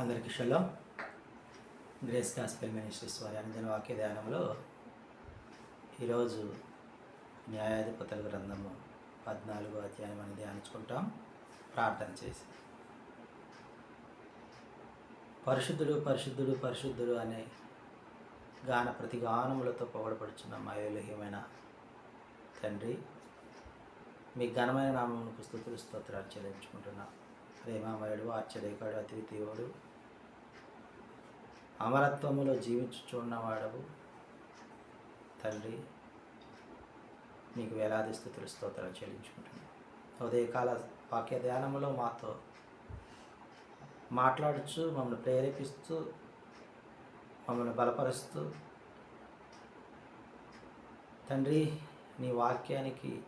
అందరికీ షలో. Grace gospel ministries వారి అంజన వాక్య ధ్యానంలో ఈరోజు న్యాయాధిపతుల గ్రంథము పద్నాలుగో అధ్యాయం అని ధ్యానించుకుంటాం. ప్రార్థన చేసి. పరిశుద్ధుడు పరిశుద్ధుడు పరిశుద్ధుడు అనే గాన ప్రతి గానములతో పొగడపడుచున్న మాయోలహ్యమైన తండ్రి మీ ఘనమైన నామమును పుస్తకులు స్తోత్రాలు చెల్లించుకుంటున్నా. ప్రేమామయుడు ఆశ్చర్యకాడు అద్వితీయుడు అమరత్వములో జీవించుచున్నవాడవు. తండ్రి నీకు వేలాది స్థుతులు స్తోత్రాలు చెల్లించుకుంటున్నాను. ఉదయకాల వాక్య ధ్యానములో మాతో మాట్లాడుచు మమ్మల్ని ప్రేరేపిస్తూ మమ్మల్ని బలపరుస్తూ తండ్రి నీ వాక్యానికి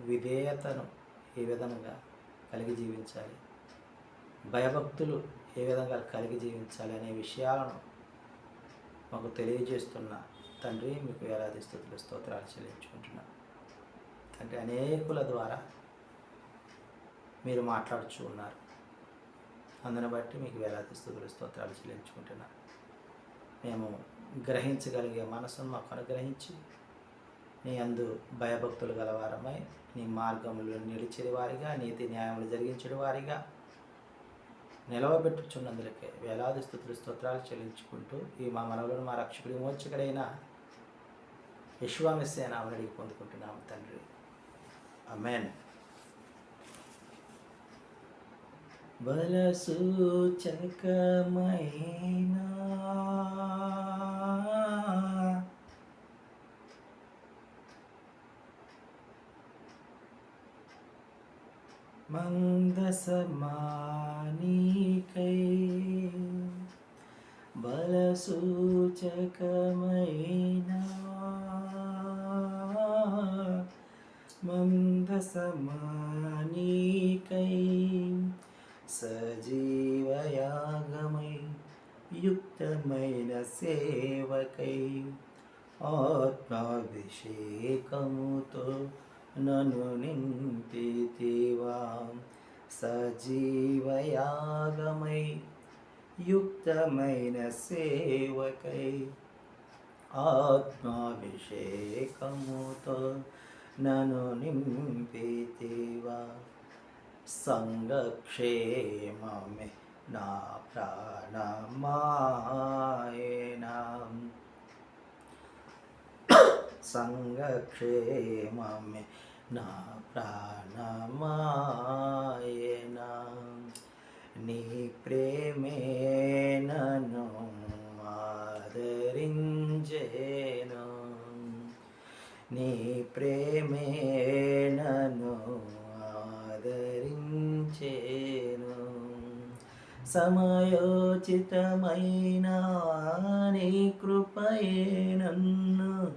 విధేయతను ఏ విధంగా కలిగి జీవించాలి? భయభక్తులు ఏ విధంగా కలిగి జీవించాలి అనే విషయాలను మాకు తెలియజేస్తున్న తండ్రి మీకు వేలాది స్థుతులు స్తోత్రాలు చెల్లించుకుంటున్నాను తండ్రి అనేకుల ద్వారా మీరు మాట్లాడుచు ఉన్నారు. అందుని బట్టి మీకు వేలాది స్థుతులు స్తోత్రాలు చెల్లించుకుంటున్నాను మేము గ్రహించగలిగే మనసును మాకు అనుగ్రహించి నీ అందు భయభక్తులు గలవారమై నీ మార్గములు నిలిచిన వారిగా నీతి న్యాయములు జరిగించడం వారిగా నిలవబెట్టుచున్నందులకే వేలాది స్థుతులు స్తోత్రాలు చెల్లించుకుంటూ ఈ మా మనవులను మా రక్షకుడి మోచకుడైన విశ్వామిస్సే నామని పొందుకుంటున్నాము తండ్రి. అమెన్ బల సూచనకమైనా మందసమా మందసమానికై బలసూచకమైన మందసమానికై సజీవయాగమై యుక్తమైన సేవకై ఆత్మాభిషేకముతో నను నింపితివా సజీవయాగమై యుక్తమైన సేవకై ఆత్మాభిషేకముతో నన్ను నింపితివా సంగక్షేమమే నా ప్రాణమాయనా సంగక్షేమమే నా ప్రాణమాయన? నీ ప్రేమే నను ఆదరించేను? నీ ప్రేమే నను ఆదరించేను? సమయోచితమైన నీ కృపయే నన్ను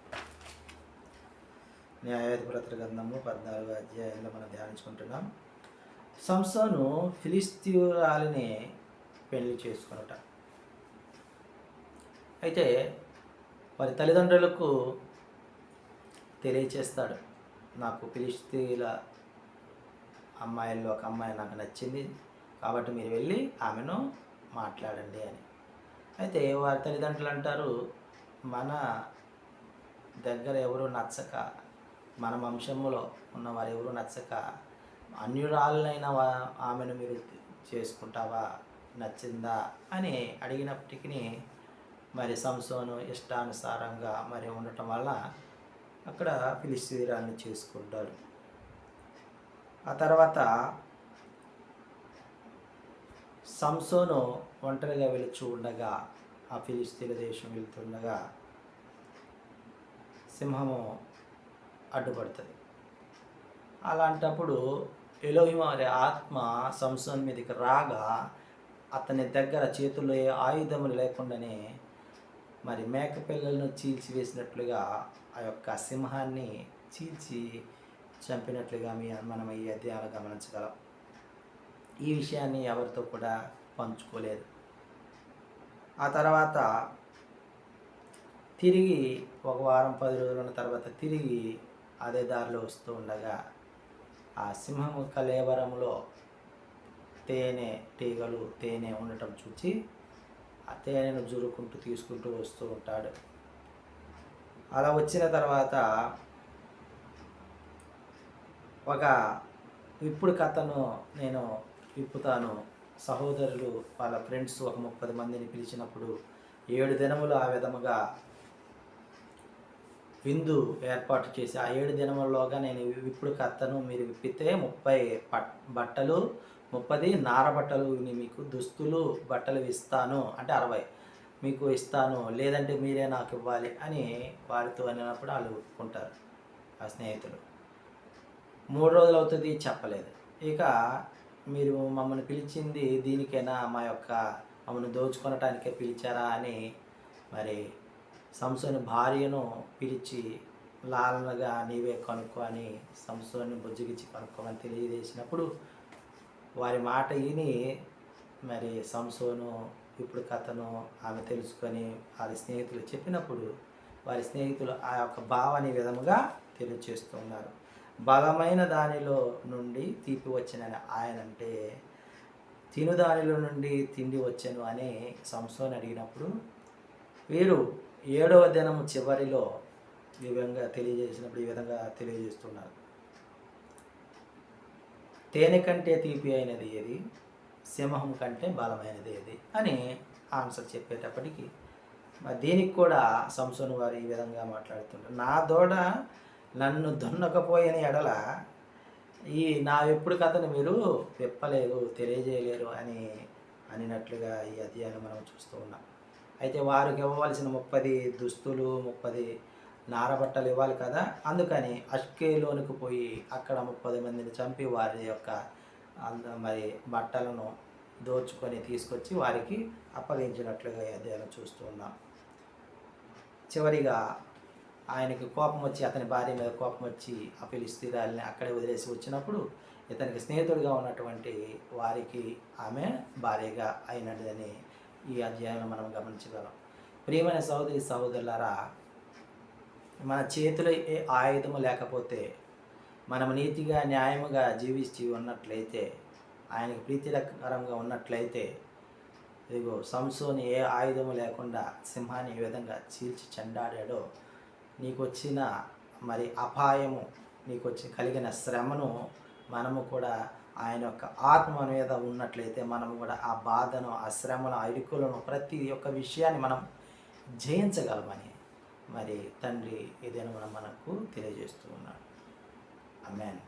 న్యాయాధిపతుల గ్రంథము పద్నాలుగు అధ్యాయంలో మనం ధ్యానించుకుంటున్నాం. సంసోను ఫిలిస్తీరాలని పెళ్ళి చేసుకున్నట. అయితే వారి తల్లిదండ్రులకు తెలియచేస్తాడు నాకు ఫిలిస్తీయుల అమ్మాయిల్లో ఒక అమ్మాయి నాకు నచ్చింది కాబట్టి మీరు వెళ్ళి ఆమెను మాట్లాడండి అని. అయితే వారి తల్లిదండ్రులు అంటారు మన దగ్గర ఎవరు నచ్చక మన వంశంలో ఉన్న వారు ఎవరు నచ్చక అన్యురాలైన ఆమెను మీరు చేసుకుంటావా? నచ్చిందా? అని అడిగినప్పటికీ మరి సంసోను ఇష్టానుసారంగా మరి ఉండటం వల్ల అక్కడ ఫిలిస్తీరాన్ని చేసుకుంటాడు ఆ తర్వాత సంసోను ఒంటరిగా వెళుచు ఉండగా ఆ ఫిలిస్తీన్ల దేశం వెళ్తుండగా సింహము అడ్డుపడుతుంది. అలాంటప్పుడు ఎలోహిమ అనే ఆత్మ సంసోన్ మీదకి రాగా అతని దగ్గర చేతుల్లో ఏ ఆయుధములు లేకుండానే మరి మేక పిల్లలను చీల్చివేసినట్లుగా ఆ యొక్క సింహాన్ని చీల్చి చంపినట్లుగా మీ మనం ఈ అధ్యాయాలు గమనించగలం. ఈ విషయాన్ని ఎవరితో కూడా పంచుకోలేదు. ఆ తర్వాత తిరిగి ఒక వారం పది రోజుల తర్వాత తిరిగి అదే దారిలో వస్తూ ఉండగా ఆ సింహము కలేవరంలో తేనె తీగలు తేనె ఉండటం చూచి ఆ తేనెను జురుకుంటూ తీసుకుంటూ వస్తూ ఉంటాడు. అలా వచ్చిన తర్వాత ఒక ఇప్పుడు కథను నేను విప్పుతాను. సహోదరులు వాళ్ళ ఫ్రెండ్స్ ఒక ముప్పది మందిని పిలిచినప్పుడు ఏడు దినములు ఆ విధముగా విందు ఏర్పాటు చేసి ఆ ఏడు దినముల్లోగా నేను ఇప్పుడు కత్తను మీరు విప్పితే ముప్పై పట్ బట్టలు ముప్పది నార బట్టలు మీకు దుస్తులు బట్టలు ఇస్తాను. అంటే అరవై మీకు ఇస్తాను. లేదంటే మీరే నాకు ఇవ్వాలి అని వారితో అనినప్పుడు వాళ్ళు ఒప్పుకుంటారు ఆ స్నేహితులు. మూడు రోజులు అవుతుంది చెప్పలేదు. ఇక మీరు మమ్మల్ని పిలిచింది దీనికైనా మా యొక్క మమ్మల్ని దోచుకొనటానికే పిలిచారా అని మరి సంసోని భార్యను పిలిచి లాలనగా నీవే కనుక్కో అని సంసోని బుజ్జిగిచ్చి కనుక్కోమని తెలియజేసినప్పుడు వారి మాట విని మరి సంసోను ఇప్పుడు కథను ఆమె తెలుసుకొని వారి స్నేహితులు చెప్పినప్పుడు వారి స్నేహితులు ఆ యొక్క భావాన్ని విధముగా తెలియచేస్తున్నారు బలమైన దానిలో నుండి తీపి వచ్చిన ఆయన అంటే తిను దానిలో నుండి తిండి వచ్చాను అని సంసోని అడిగినప్పుడు వీరు ఏడవ దినం చివరిలో ఈ విధంగా తెలియజేసినప్పుడు ఈ విధంగా తెలియజేస్తున్నారు. తేనె కంటే తీపి అయినది ఏది? సింహం కంటే బలమైనది ఏది? అని ఆన్సర్ చెప్పేటప్పటికి దీనికి కూడా సంసోన్ వారు ఈ విధంగా మాట్లాడుతుంటారు. నా దూడ నన్ను దున్నకపోయిన ఎడల ఈ నా ఎప్పుడు కథను మీరు విప్పలేరు తెలియజేయలేరు అని అనినట్లుగా ఈ అధ్యాయం మనం చూస్తూ ఉన్నాం. అయితే వారికి ఇవ్వవలసిన ముప్పది దుస్తులు ముప్పది నారబట్టలు ఇవ్వాలి కదా. అందుకని అష్కేలోనికి పోయి అక్కడ ముప్పది మందిని చంపి వారి యొక్క అంద- మరి బట్టలను దోచుకొని తీసుకొచ్చి వారికి అప్పగించినట్లుగా అధ్యయనం చూస్తూ ఉన్నాం. చివరిగా ఆయనకి కోపం వచ్చి అతని భార్య మీద కోపం వచ్చి ఆ ఫిలిస్తీరాల్ని అక్కడే వదిలేసి వచ్చినప్పుడు ఇతనికి స్నేహితుడిగా ఉన్నటువంటి వారికి ఆమె భార్యగా అయినదని ఈ అధ్యాయంలో మనం గమనించగలం. ప్రియమైన సహోదరి సహోదరులారా మన చేతిలో ఏ ఆయుధము లేకపోతే మనం నీతిగా న్యాయముగా జీవించి ఉన్నట్లయితే ఆయనకు ప్రీతికరంగా ఉన్నట్లయితే ఇదిగో సంసోని ఏ ఆయుధము లేకుండా సింహాన్ని ఏ విధంగా చీల్చి చెండాడాడో నీకు వచ్చిన మరి అపాయము నీకు వచ్చి కలిగిన శ్రమను మనము కూడా ఆయన యొక్క ఆత్మ మీద ఉన్నట్లయితే మనం కూడా ఆ బాధను ఆ శ్రమను ఆ ఇరుకులను ప్రతి ఒక్క విషయాన్ని మనం జయించగలమని మరి తండ్రి ఏదైనా మనం మనకు తెలియజేస్తూ ఉన్నాడు. అమెన్